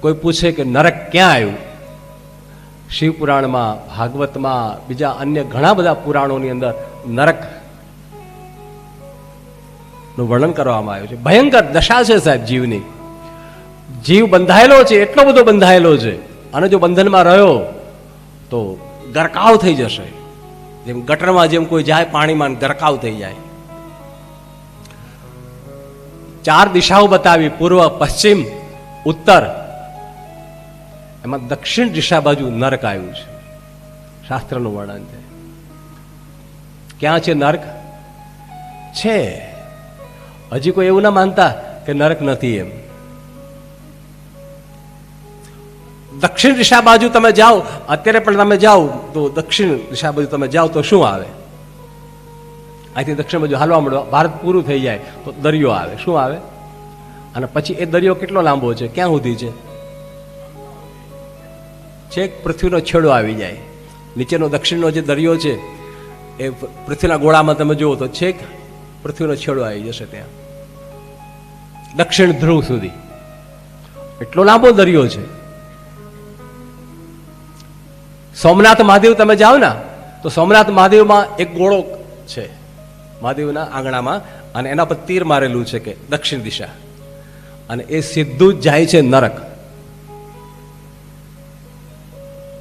કોઈ પૂછે કે નરક ક્યાં આવ્યું? શિવ પુરાણમાં ભાગવતમાં, બીજા અન્ય ઘણા બધા પુરાણોની અંદર નરકનું વર્ણન કરવામાં આવ્યું છે. ભયંકર દશા છે સાહેબ જીવની. જીવ બંધાયેલો છે, એટલો બધો બંધાયેલો છે. અને જો બંધનમાં રહ્યો, તો ગરકાવ થઈ જશે. જેમ ગટરમાં જેમ કોઈ જાય, પાણીમાં ગરકાવ થઈ જાય. ચાર દિશાઓ બતાવી, પૂર્વ, પશ્ચિમ, ઉત્તર. એમાં દક્ષિણ દિશા બાજુ નરક આવ્યું છે. શાસ્ત્રનું વર્ણન છે. ક્યાં છે નરક? છે. હજી કોઈ એવું ના માનતા કે નરક નથી એમ. દક્ષિણ દિશા બાજુ તમે જાઓ, અત્યારે પણ તમે જાઓ, તો દક્ષિણ દિશા બાજુ તમે જાઓ તો શું આવે? અહીંથી દક્ષિણ બાજુ હાલવા મળો ભારત પૂરું થઈ જાય, તો દરિયો આવે. શું આવે? અને પછી એ દરિયો કેટલો લાંબો છે? ક્યાં સુધી છે? છેક પૃથ્વીનો છેડો આવી જાય. નીચેનો દક્ષિણનો જે દરિયો છે, એ પૃથ્વીના ગોળામાં તમે જુઓ તો છેક પૃથ્વીનો છેડો આવી જશે ત્યાં. દક્ષિણ ધ્રુવ સુધી. એટલો લાંબો દરિયો છે. સોમનાથ મહાદેવ તમે જાઓ ને, તો સોમનાથ મહાદેવમાં એક ગોળો છે, મહાદેવના આંગણામાં, અને એના પર તીર મારેલું છે કે દક્ષિણ દિશા. અને એ સીધું જ જાય છે નરક.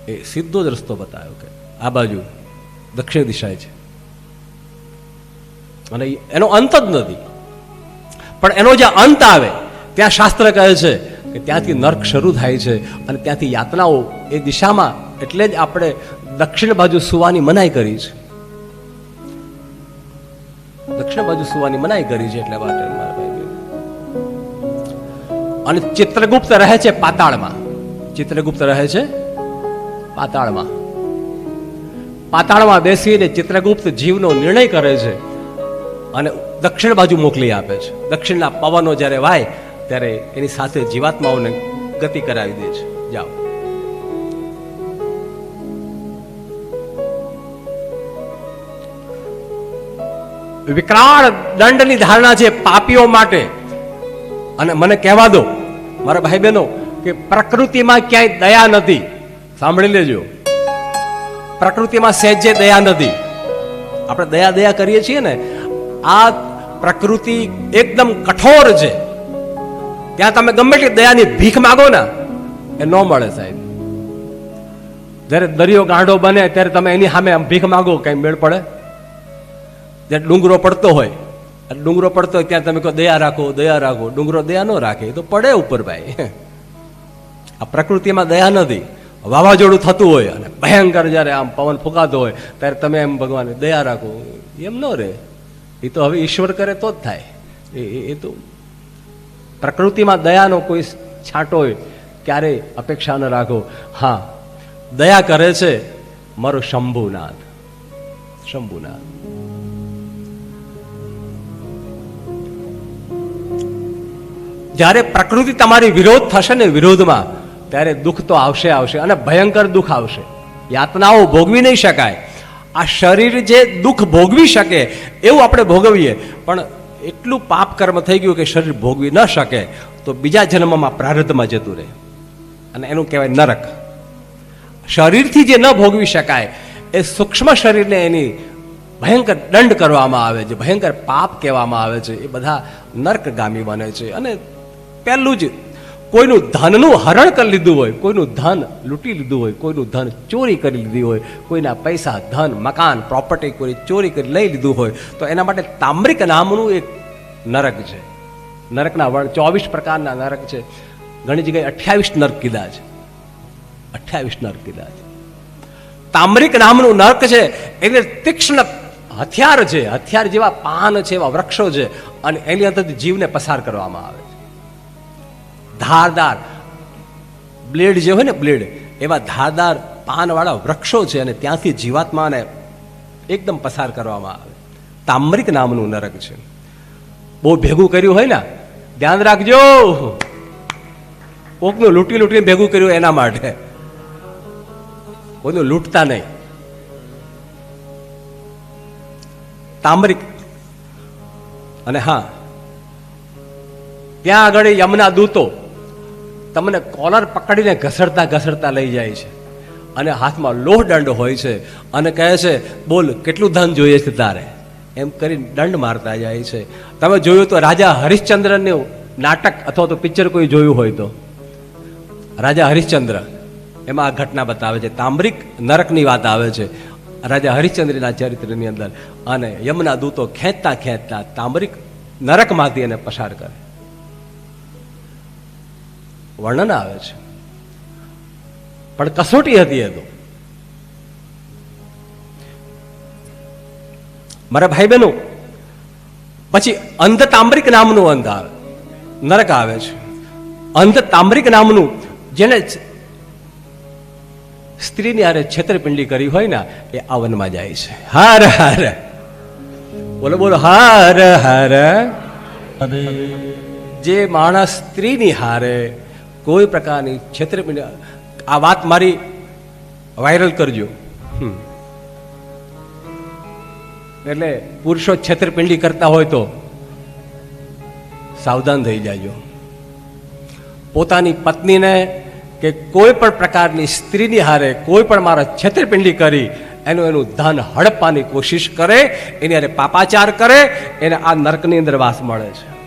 એ સીધો જ રસ્તો બતાવ્યો કે આ બાજુ દક્ષિણ દિશાએ છે. અને એનો અંત જ નથી. પણ એનો જે અંત આવે, ત્યાં શાસ્ત્ર કહે છે કે ત્યાંથી નર્ક શરૂ થાય છે અને ત્યાંથી યાતનાઓ એ દિશામાં એટલે જ આપણે દક્ષિણ બાજુ સુવાની મનાઈ કરી છે. દક્ષિણ બાજુ સુવાની મનાઈ કરી છે એટલે માટે. અને ચિત્રગુપ્ત રહે છે પાતાળમાં. ચિત્રગુપ્ત રહે છે પાતાળમાં. પાતાળમાં બેસીને ચિત્રગુપ્ત જીવનો નિર્ણય કરે છે અને દક્ષિણ બાજુ મોકલી આપે છે. દક્ષિણના પવનો જ્યારે વાય, ત્યારે એની સાથે જીવાત્માઓને ગતિ કરાવી દે છે. જાઓ. વિકરાળ દંડની ધારણા છે પાપીઓ માટે. અને મને કહેવા દો, મારા ભાઈ બહેનો કે પ્રકૃતિમાં ક્યાંય દયા નથી. સાંભળી લેજો. પ્રકૃતિમાં સહેજે દયા નથી. આપણે દયા દયા કરીએ છીએ ને, આ પ્રકૃતિ એકદમ કઠોર છે. ત્યાં તમે ગમે એટલી દયાની ભીખ માગો ને, એ ન મળે સાહેબ. જ્યારે દરિયો ગાંડો બને, ત્યારે તમે એની સામે ભીખ માગો, કઈ મેળ પડે? જ્યારે ડુંગરો પડતો હોય ડુંગરો પડતો હોય, ત્યાં તમે કહો, દયા રાખો દયા રાખો. ડુંગરો દયા ન રાખે તો પડે ઉપર ભાઈ. આ પ્રકૃતિમાં દયા નથી. વાવાઝોડું થતું હોય અને ભયંકર જ્યારે આમ પવન ફૂંકાતો હોય, ત્યારે તમે એમ ભગવાન દયા રાખો. એમ ન રહે. એ તો હવે ઈશ્વર કરે તો જ થાય. એ તો પ્રકૃતિમાં દયાનો કોઈ છાંટો હોય, ક્યારેય અપેક્ષા ન રાખો. હા, દયા કરે છે મારો શંભુનાથ. શંભુનાથ. જ્યારે પ્રકૃતિ તમારી વિરોધ થશે ને વિરોધમાં ત્યારે દુઃખ તો આવશે આવશે અને ભયંકર દુઃખ આવશે. યાતનાઓ ભોગવી નહીં શકાય. આ શરીર જે દુઃખ ભોગવી શકે, એવું આપણે ભોગવીએ. પણ એટલું પાપ કર્મ થઈ ગયું કે શરીર ભોગવી ન શકે, તો બીજા જન્મમાં પ્રારબ્ધમાં જતું રહે. અને એનું કહેવાય નરક. શરીરથી જે ન ભોગવી શકાય, એ સૂક્ષ્મ શરીરને એની ભયંકર દંડ કરવામાં આવે છે, ભયંકર પાપ કહેવામાં આવે છે. એ બધા નર્કગામી બને છે. અને પહેલું જ કોઈનું ધનનું હરણ કરી લીધું હોય, કોઈનું ધન લૂંટી લીધું હોય, કોઈનું ધન ચોરી કરી લીધી હોય, કોઈના પૈસા, ધન, મકાન પ્રોપર્ટી કોઈ ચોરી કરી લઈ લીધું હોય, તો એના માટે તામ્રિક નામનું એક નરક છે. નરકના વર્ણ ચોવીસ પ્રકારના નરક છે. ઘણી જગ્યાએ અઠ્યાવીસ નરક કીધા છે. અઠ્યાવીસ નરક કીધા છે. તામ્રિક નામનું નરક છે. એટલે તીક્ષ્ણ હથિયાર છે. હથિયાર જેવા પાન છે, એવા વૃક્ષો છે અને એની અંદરથી જીવને પસાર કરવામાં આવે છે. ધારદાર. બ્લેડ જે હોય ને બ્લેડ, એવા ધારદાર પાનવાળા વૃક્ષો છે અને ત્યાંથી જીવાત્માને એકદમ પસાર કરવામાં આવે. તામ્રિક નામનું નરક છે. બહુ ભેગું કર્યું હોય ને, ધ્યાન રાખજો. કોકનું લૂંટી લૂંટીને ભેગું કર્યું એના માટે. કોઈનું લૂંટતા નહીં. તામ્રિક અને હા, ત્યાં આગળ યમના દૂતો તમને કોલર પકડીને ઘસડતા ઘસડતા લઈ જાય છે. અને હાથમાં લોહ દંડ હોય છે અને કહે છે, બોલ, કેટલું ધન જોઈએ છે તારે? એમ કરી દંડ મારતા જાય છે. તમે જોયું તો રાજા હરિશ્ચંદ્રનું નાટક અથવા તો પિક્ચર કોઈ જોયું હોય તો? રાજા હરિશ્ચંદ્ર, એમાં આ ઘટના બતાવે છે. તાંબ્રિક નરકની વાત આવે છે. રાજા હરિશ્ચંદ્રના ચરિત્રની અંદર અને યમના દૂતો ખેંચતા ખેંચતા તાંબ્રિક નરકમાંથી એને પસાર કરે. વર્ણન આવે છે. પણ કસોટી હતી એ તો. મારા ભાઈ બહેનો પછી અંધ તાંબરિક નામનું અંધ આવે, નરક આવે છે. અંધ તાંબ્રિક નામનું જેને સ્ત્રીની હારે છેતરપિંડી કરી હોય ને, એ આવનમાં જાય છે. હાર હાર. બોલો બોલો, હાર હાર. જે માણસ સ્ત્રીની હારે કોઈ પ્રકારની છેતરપિંડી આ વાત મારી વાયરલ કરજો. એટલે પુરુષો છેતરપિંડી કરતા હોય તો સાવધાન થઈ જાજો. પોતાની પત્નીને કે કોઈ પણ પ્રકારની સ્ત્રીની હારે કોઈ પણ મારા છેતરપિંડી કરી, એનું એનું ધન હડપવાની કોશિશ કરે, એની હારે પાપાચાર કરે, એને આ નરકની અંદર વાસ મળે છે.